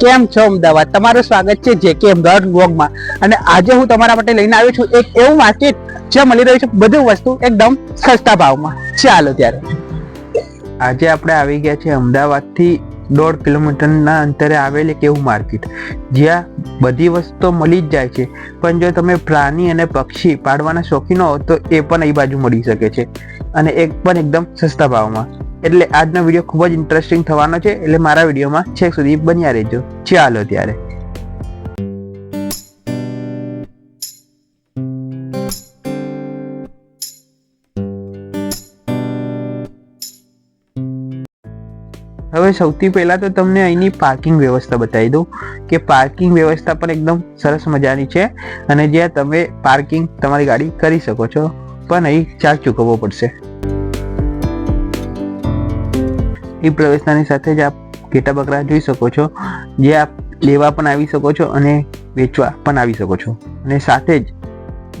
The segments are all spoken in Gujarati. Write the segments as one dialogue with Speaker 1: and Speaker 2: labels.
Speaker 1: કેમ છો અમદાવાદ? તમારું સ્વાગત છે જેકે અમદાવાદ બ્લોગમાં અને આજે હું તમારા માટે લઈને આવ્યો છું એક એવું માર્કેટ જ્યાં મળી રહ્યું છે બધું વસ્તુ એકદમ સસ્તા ભાવમાં. ચાલો ત્યારે. આજે આપણે આવી ગયા છે અમદાવાદથી દોઢ કિલોમીટરના અંતરે આવેલ એક એવું માર્કેટ, જ્યાં બધી વસ્તુ મળી જ જાય છે. પણ જો તમે પ્રાણી અને પક્ષી પાળવાના શોખીન હો, તો એ પણ એ બાજુ મળી શકે છે. અને એક પણ એકદમ સસ્તા ભાવમાં. એટલે આજનો વીડિયો ખૂબ જ ઇન્ટરેસ્ટિંગ થવાનો છે. એટલે મારા વિડીયોમાં છેક સુધી બન્યા રહેજો. ચાલો ત્યારે. હવે સૌથી પહેલા તો તમને અહીંની પાર્કિંગ વ્યવસ્થા બતાવી દઉં કે પાર્કિંગ વ્યવસ્થા પણ એકદમ સરસ મજાની છે અને જ્યાં તમે પાર્કિંગ તમારી ગાડી કરી શકો છો. પણ અહીં ચાર્જ ચૂકવવો પડશે. એ પ્રવેશતાની સાથે જ આપ ઘેટા બકરા જોઈ શકો છો. જે આપ લેવા પણ આવી શકો છો અને વેચવા પણ આવી શકો છો. અને સાથે જ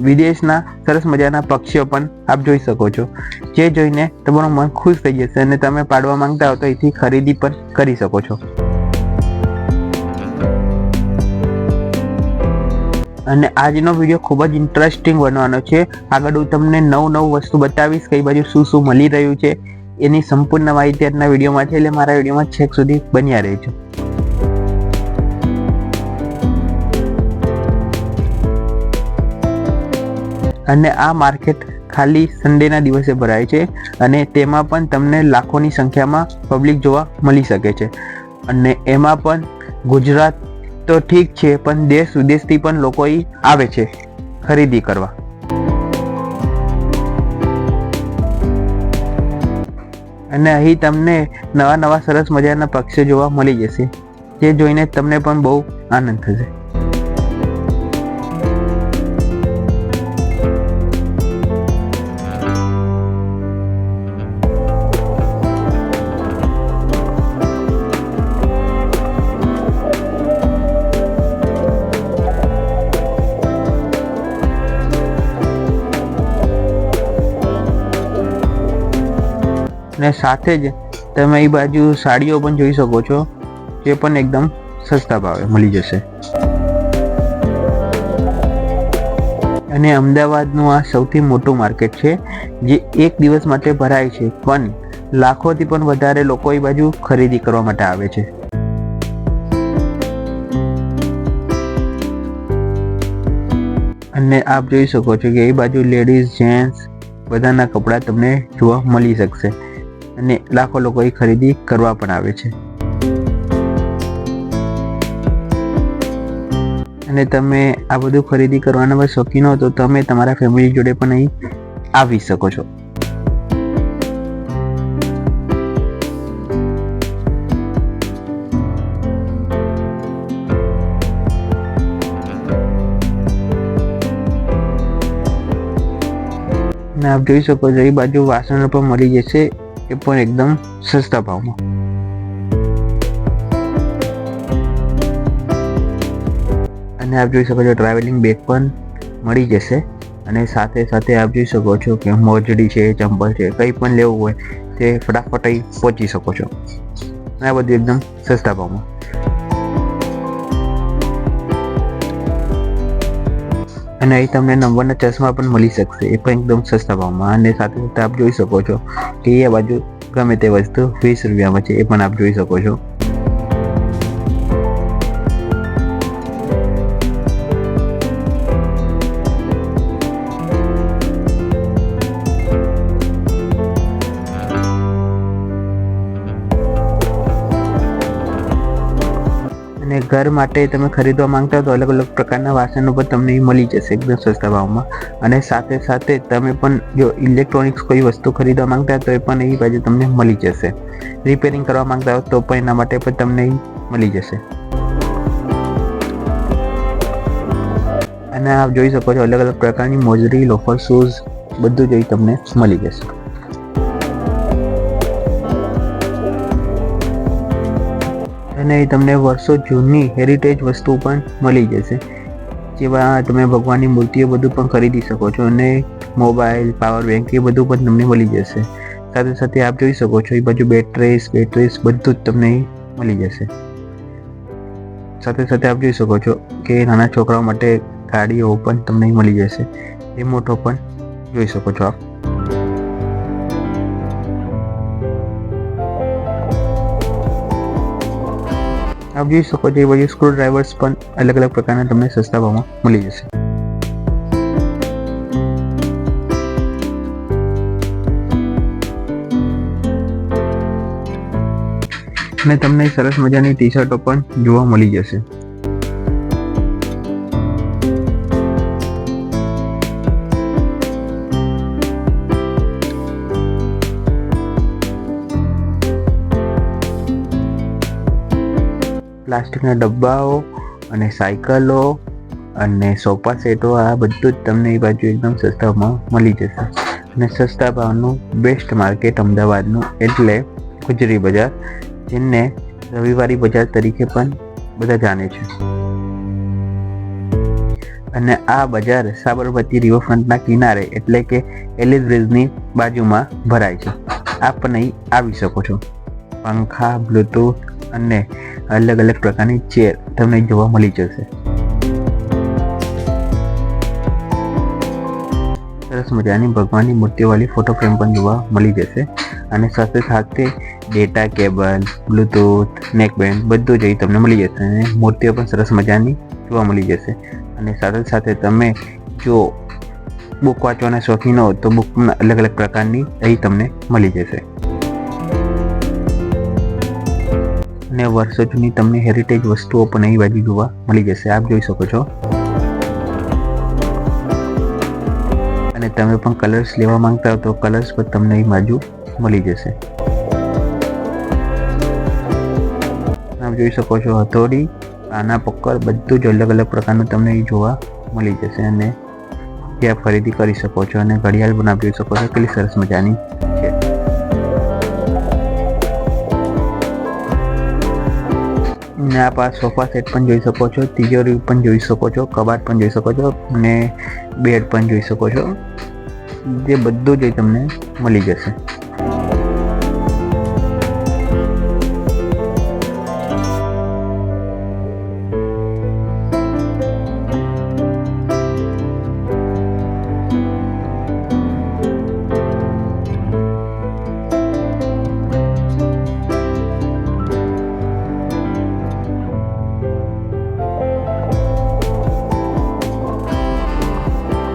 Speaker 1: વિદેશના સરસ મજાના પક્ષીઓ પણ આપ જોઈ શકો છો. જે જોઈને તમારું મન ખુશ થઈ જશે અને તમે પાડવા માંગતા હો તો અહીંથી ખરીદી પણ કરી શકો છો. અને આજનો વીડિયો ખૂબ જ ઇન્ટરેસ્ટિંગ બનવાનો છે. આગળ હું તમને નવ નવ વસ્તુ બતાવીશ. કઈ બાજુ શું શું મળી રહ્યું છે. એની સંપૂર્ણ માહિતી આજના વિડીયોમાં છે, એટલે મારા વિડીયોમાં છેક સુધી બન્યા રહેજો. અને આ માર્કેટ ખાલી સન્ડેના દિવસે ભરાય છે અને તેમાં પણ તમને લાખોની સંખ્યામાં પબ્લિક જોવા મળી શકે છે. અને એમાં પણ ગુજરાત તો ઠીક છે, પણ દેશ વિદેશથી પણ લોકો આવે છે ખરીદી કરવા. અને અહીં તમને નવા નવા સરસ મજાના પક્ષીઓ જોવા મળી જશે. જે જોઈને તમને પણ બહુ આનંદ થશે. અને સાથે જ તમે એ બાજુ સાડીઓ પણ જોઈ શકો છો, જે પણ એકદમ સસ્તા ભાવે મળી જશે. અને અમદાવાદનું આ સૌથી મોટું માર્કેટ છે, જે એક દિવસ માટે ભરાય છે, પણ લાખોથી પણ વધારે લોકો એ બાજુ ખરીદી કરવા માટે આવે છે. અને આપ જોઈ શકો છો કે એ બાજુ લેડીઝ, જેન્ટ્સ બધાના કપડાં તમને જોવા મળી શકશે. અને લાખો લોકો એ ખરીદી કરવા પણ આવે છે. અને તમે આ બધું ખરીદી કરવાના શોખીન હો, તો તમે તમારા ફેમિલી જોડે પણ અહીં આવી શકો છો. આપ જોઈ શકો છો, એ બાજુ વાસણો પણ મળી જશે. એ પણ એકદમ સસ્તા ભાવમાં. અને આપ જોઈ શકો છો ટ્રાવેલિંગ બેગ પણ મળી જશે. અને સાથે સાથે આપ જોઈ શકો છો કે મોજડી છે, ચંપલ છે, કંઈ પણ લેવું હોય તે ફટાફટ પહોંચી શકો છો. અને આ બધું એકદમ સસ્તા ભાવમાં. અને અહીં તમને નંબરના ચશ્મા પણ મળી શકશે. એ પણ એકદમ સસ્તા ભાવમાં. અને સાથે સાથે આપ જોઈ શકો છો કે એ બાજુ ગમે તે વસ્તુ વીસ રૂપિયામાં છે, એ પણ આપ જોઈ શકો છો. ઘર માટે તમે ખરીદવા માંગતા હો તો અલગ અલગ પ્રકારના વાસણો પણ તમને મળી જશે એકદમ સસ્તા ભાવમાં. અને સાથે સાથે તમે પણ જો ઇલેક્ટ્રોનિક્સ કોઈ વસ્તુ ખરીદવા માંગતા હોય તો એ પણ એ બાજુ તમને મળી જશે. રિપેરિંગ કરવા માંગતા હો તો પણ એના માટે પણ તમને મળી જશે. અને આપ જોઈ શકો છો અલગ અલગ પ્રકારની મોજરી લોફર શૂઝ બધું જ અહીં તમને મળી જશે. અને તમને વર્ષો જૂની હેરિટેજ વસ્તુ પણ મળી જશે. જેવા તમે ભગવાનની મૂર્તિઓ બધું પણ ખરીદી શકો છો અને મોબાઈલ પાવર બેંક એ બધું પણ તમને મળી જશે. સાથે સાથે આપ જોઈ શકો છો એ બાજુ બેટરીસ બેટરીસ બધું જ તમને મળી જશે. સાથે સાથે આપ જોઈ શકો છો કે નાના છોકરાઓ માટે ગાડીઓ પણ તમને મળી જશે. એ મોટો પણ જોઈ શકો છો આપ. આપ જોઈ શકો છો એ બાજુ સ્ક્રૂ ડ્રાઈવર્સ પણ અલગ અલગ પ્રકારના તમને સસ્તા ભાવમાં મળી જશે. અને તમને સરસ મજાની ટી શર્ટો પણ જોવા મળી જશે. પ્લાસ્ટિકના ડબ્બાઓ અને સાયકલો અને સોફા સેટો, આ બધું જ તમને એ બાજુ એકદમ સસ્તામાં મળી જશે. અને સસ્તા ભાવનું બેસ્ટ માર્કેટ અમદાવાદનું, એટલે ગુજરી બજાર જેને રવિવારી બજાર તરીકે પણ બધા જાણે છે. અને આ બજાર સાબરમતી રિવરફ્રન્ટના કિનારે, એટલે કે એલિસ બ્રિજની બાજુમાં ભરાય છે. આપ નહીં આવી શકો છો. પંખા, બ્લૂટૂથ અને અલગ અલગ પ્રકારની ચેર તમને જોવા મળી જશે. સરસ મજાની ભગવાનની મૂર્તિવાળી ફોટો ફ્રેમ પણ જોવા મળી જશે. અને સાથે સાથે ડેટા કેબલ બ્લૂટૂથ નેકબેન્ડ બધું જ અહીં તમને મળી જશે અને મૂર્તિઓ પણ સરસ મજાની જોવા મળી જશે. અને સાથે સાથે તમે જો બુક વાંચવાના શોખીન હો તો બુક અલગ અલગ પ્રકારની અહીં તમને મળી જશે. અને વર્ષો જૂની તમને હેરિટેજ વસ્તુઓ પણ અહીં બાજુ જોવા મળી જશે. આપ જોઈ શકો છો. અને તમે પણ કલર્સ લેવા માંગતા હો તો કલર્સ પણ તમને અહીં બાજુ મળી જશે. આપ જોઈ શકો છો હથોડી, આના પક્કર બધું જ અલગ અલગ પ્રકારનું તમને અહીં જોવા મળી જશે અને ત્યાં ખરીદી કરી શકો છો અને ઘડિયાળ પણ આપ જોઈ શકો છો. કેટલી સરસ મજાની. આપ આ સોફા સેટ પણ જોઈ શકો છો તિજોરી પણ જોઈ શકો છો, કબાટ પણ જોઈ શકો છો અને બેડ પણ જોઈ શકો છો. જે બધું જ તમને મળી જશે.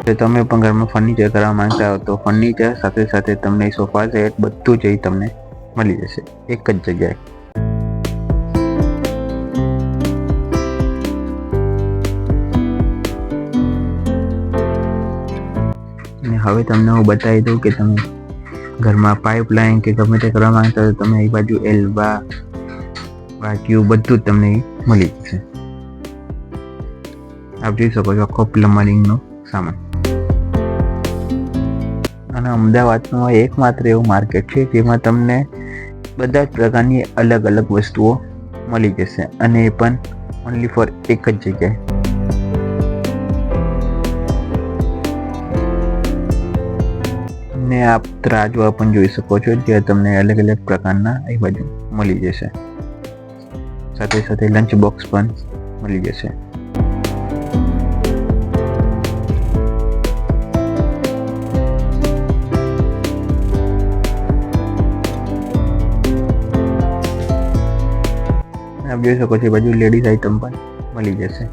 Speaker 1: જો તમે પણ ઘરમાં ફર્નિચર કરવા માંગતા હો તો ફર્નિચર સાથે સાથે તમને સોફા સેટ બધું જ તમને મળી જશે, એક જ જગ્યાએ. હવે તમને હું બતાવી દઉં કે તમે ઘરમાં પાઇપલાઇન કે ગમે તે કરવા માંગતા હો તમે એ બાજુ એલ્બા વાક્યુ બધું જ તમને મળી જશે. આપ જોઈ શકો છો આખો પ્લમ્બરિંગનો સામાન. અને અમદાવાદનું એકમાત્ર એવું માર્કેટ છે જેમાં તમને બધા જ પ્રકારની અલગ અલગ વસ્તુઓ મળી જશે અને એ પણ ઓનલી ફોર એક જ જગ્યાએ. ને આપ ત્રાજવા પણ જોઈ શકો છો જે તમને અલગ અલગ પ્રકારના એ બાજુ મળી જશે. સાથે સાથે લંચ બોક્સ પણ મળી જશે. આપ જોઈ શકો છો એ બાજુ લેડીઝ આઇટમ પણ મળી જશે.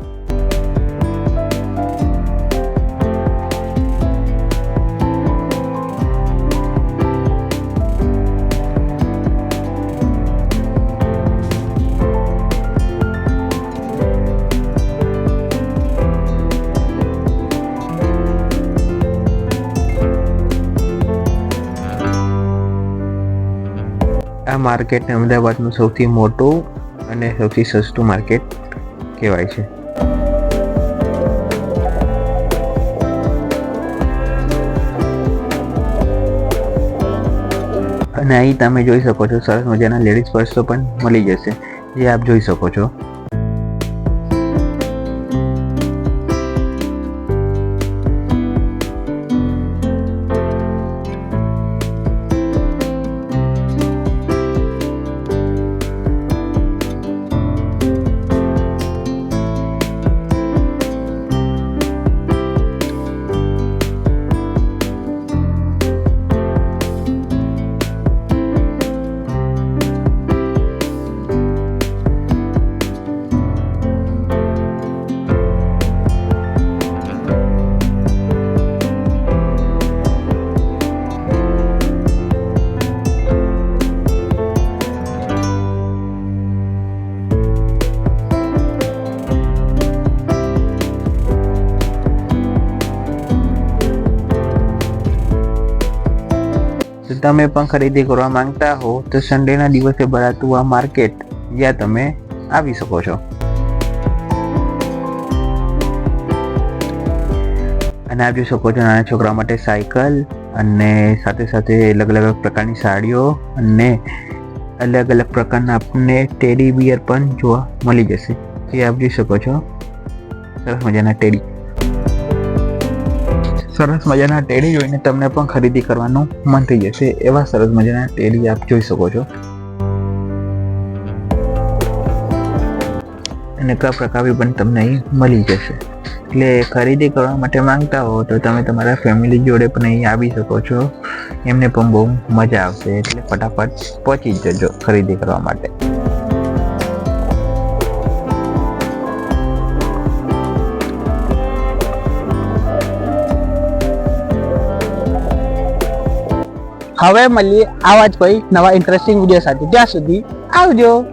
Speaker 1: આ માર્કેટને અમદાવાદનું સૌથી મોટું અને સૌથી સસ્તું માર્કેટ કહેવાય છે. અને અહીં તમે જોઈ શકો છો સરસ મજાના લેડીઝ પર્સો પણ મળી જશે, જે આપ જોઈ શકો છો. તો તમે પણ ખરીદી કરવા માંગતા હો, તો સન્ડેના દિવસે ભરાતું આ માર્કેટ જ્યાં તમે આવી શકો છો. અને આપ શકો છો નાના છોકરા માટે સાયકલ અને સાથે સાથે અલગ અલગ પ્રકારની સાડીઓ અને અલગ અલગ પ્રકારના આપણને ટેડી બિયર પણ જોવા મળી જશે. એ આપ શકો છો. સરસ મજાના ટેડી સરસ મજાના ટેડી જોઈને તમને પણ ખરીદી કરવાનું મન થઈ જશે, એવા સરસ મજાના ટેડી આપ જોઈ શકો છો. અને કયા પ્રકારે પણ તમને અહીં મળી જશે. એટલે ખરીદી કરવા માટે માંગતા હો તો તમે તમારા ફેમિલી જોડે પણ અહીં આવી શકો છો. એમને પણ બહુ મજા આવશે, એટલે ફટાફટ પહોંચી જજો ખરીદી કરવા માટે.
Speaker 2: હવે મળીએ આવા જ કોઈ નવા ઇન્ટરેસ્ટિંગ વીડિયો સાથે. ત્યાં સુધી આવજો.